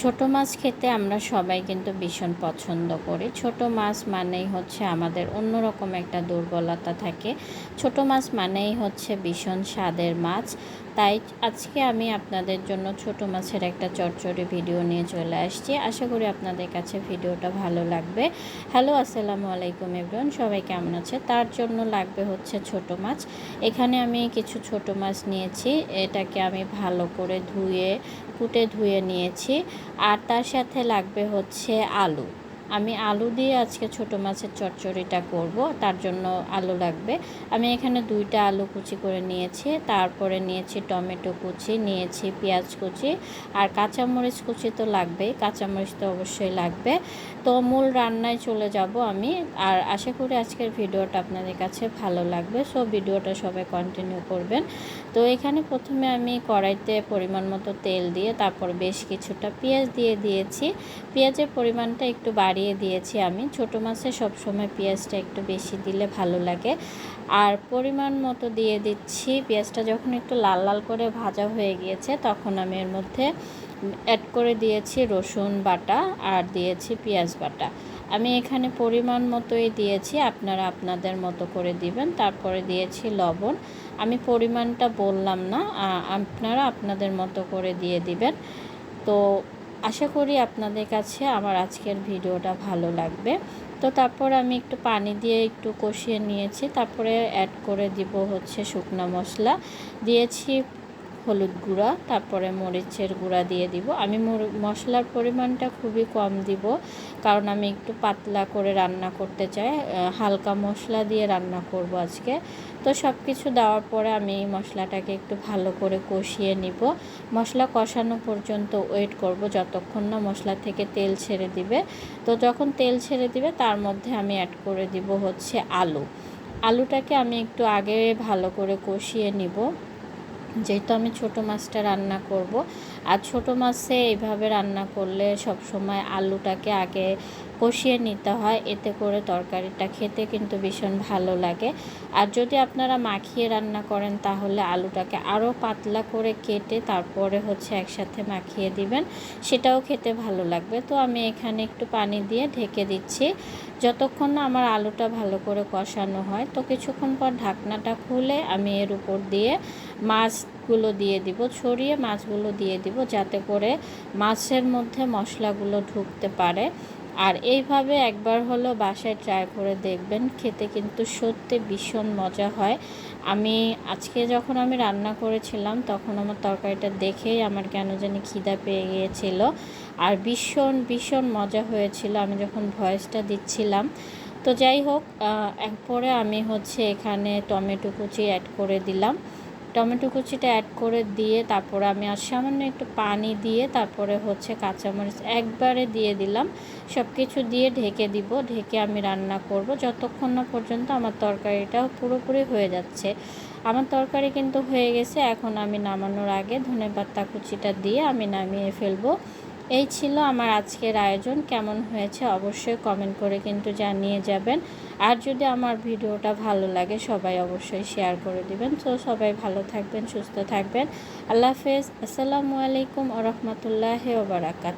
ছোট মাছ খেতে আমরা সবাই কিন্তু ভীষণ পছন্দ করি। ছোট মাছ মানেই হচ্ছে আমাদের অন্যরকম একটা দুর্বলতা থাকে। ছোট মাছ মানেই হচ্ছে ভীষণ স্বাদের মাছ। তাই আজকে আমি আপনাদের জন্য ছোট মাছের একটা চটচড়ি ভিডিও নিয়ে চলে আসছি। আশা করি আপনাদের কাছে ভিডিওটা ভালো লাগবে। হ্যালো, আসসালামু আলাইকুম এভরিওয়ান, সবাই কেমন আছে? তার জন্য লাগবে হচ্ছে ছোট মাছ। এখানে আমি কিছু ছোট মাছ নিয়েছি। এটাকে আমি ভালো করে ধুয়ে কুটে ধুয়ে নিয়েছি। আর তার সাথে লাগবে হচ্ছে আলু। আমি আলু দিয়ে আজকে ছোট মাছের চচ্চড়িটা করব, তার জন্য আলু লাগবে। আমি এখানে দুইটা আলু কুচি করে নিয়েছি, তারপরে নিয়েছি টমেটো কুচি, নিয়েছি পেঁয়াজ কুচি আর কাঁচামরিচ কুচি তো লাগবেই, কাঁচামরিচ তো অবশ্যই লাগবে। তো মূল রান্নায় চলে যাব আমি আর আশা করি আজকের ভিডিওটা আপনাদের কাছে ভালো লাগবে। সো ভিডিওটা সবাই কন্টিনিউ করবেন। তো এখানে প্রথমে আমি কড়াইতে পরিমাণ মতো তেল দিয়ে, তারপর বেশ কিছুটা পেঁয়াজ দিয়ে দিয়েছি। পেঁয়াজের পরিমাণটা একটু বাড়িয়ে বাড়িয়ে দিয়েছি আমি। ছোটো মাছে সবসময় পেঁয়াজটা একটু বেশি দিলে ভালো লাগে। আর পরিমাণ মতো দিয়ে দিচ্ছি। পেঁয়াজটা যখন একটু লাল লাল করে ভাজা হয়ে গিয়েছে, তখন আমি এর মধ্যে অ্যাড করে দিয়েছি রসুন বাটা আর দিয়েছি পেঁয়াজ বাটা। আমি এখানে পরিমাণ মতোই দিয়েছি, আপনারা আপনাদের মতো করে দিবেন। তারপরে দিয়েছি লবণ। আমি পরিমাণটা বললাম না আপনারা আপনাদের মতো করে দিয়ে দিবেন। তো আশা করি আপনাদের কাছে আমার আজকের ভিডিওটা ভালো লাগবে। তো তারপর আমি একটু পানি দিয়ে একটু কষিয়ে নিয়েছি, তারপরে অ্যাড করে দিব হচ্ছে শুকনো মশলা। দিয়েছি হলুদ গুঁড়া, তারপরে মরিচের গুঁড়া দিয়ে দিব। আমি মশলার পরিমাণটা খুবই কম দিব, কারণ আমি একটু পাতলা করে রান্না করতে চাই। হালকা মশলা দিয়ে রান্না করব আজকে। তো সব কিছু দেওয়ার পরে আমি এই মশলাটাকে একটু ভালো করে কষিয়ে নিব। মশলা কষানো পর্যন্ত ওয়েট করব যতক্ষণ না মশলা থেকে তেল ছেড়ে দিবে। তো যখন তেল ছেড়ে দিবে, তার মধ্যে আমি অ্যাড করে দিব হচ্ছে আলু। আলুটাকে আমি একটু আগে ভালো করে কষিয়ে নিব। যেহেতু আমি ছোট মাছটা রান্না করব। আর ছোট মাছে এইভাবে রান্না করলে সব সময় আলুটাকে আগে কষিয়ে নিতে হয়, এতে করে তরকারিটা খেতে কিন্তু ভীষণ ভালো লাগে। আর যদি আপনারা মাখিয়ে রান্না করেন তাহলে আলুটাকে আরও পাতলা করে কেটে তারপরে হচ্ছে একসাথে মাখিয়ে দিবেন, সেটাও খেতে ভালো লাগবে। তো আমি এখানে একটু পানি দিয়ে ঢেকে দিচ্ছি। যতক্ষণ না আমার আলুটা ভালো করে কষানো হয়, তো কিছুক্ষণ পর ঢাকনাটা খুলে আমি এর উপর দিয়ে মাছগুলো দিয়ে দিব, ছড়িয়ে মাছগুলো দিয়ে দিব। যাতে করে মাছের মধ্যে মশলাগুলো ঢুকতে পারে। আর এইভাবে একবার হলো বাসায় ট্রাই করে দেখবেন, খেতে কিন্তু সত্যি ভীষণ মজা হয়। আমি আজকে যখন আমি রান্না করেছিলাম, তখন আমার তরকারিটা দেখেই আমার কেন জানি খিদা পেয়ে গিয়েছিল। আর ভীষণ ভীষণ মজা হয়েছিল, আমি যখন ভয়েসটা দিচ্ছিলাম। তো যাই হোক পরে আমি হচ্ছে এখানে টমেটো কুচি অ্যাড করে দিলাম। টমেটো কুচিটা অ্যাড করে দিয়ে তারপরে আমি আর সামান্য একটু পানি দিয়ে তারপরে হচ্ছে কাঁচামরিচ একবারে দিয়ে দিলাম। সব কিছু দিয়ে ঢেকে দিব। ঢেকে আমি রান্না করব। যতক্ষণ না পর্যন্ত আমার তরকারিটাও পুরোপুরি হয়ে যাচ্ছে। আমার তরকারি কিন্তু হয়ে গেছে। এখন আমি নামানোর আগে ধনে পাতা কুচিটা দিয়ে আমি নামিয়ে ফেলব। এই ছিল আমার আজকের আয়োজন। কেমন হয়েছে অবশ্যই কমেন্ট করে কিন্তু জানিয়ে যাবেন। আর যদি আমার ভিডিওটা ভালো লাগে, সবাই অবশ্যই শেয়ার করে দিবেন। তো সবাই ভালো থাকবেন, সুস্থ থাকবেন। আল্লাহ হাফেজ। আসসালামু আলাইকুম আ রহমতুল্লাহ ওবরাকাত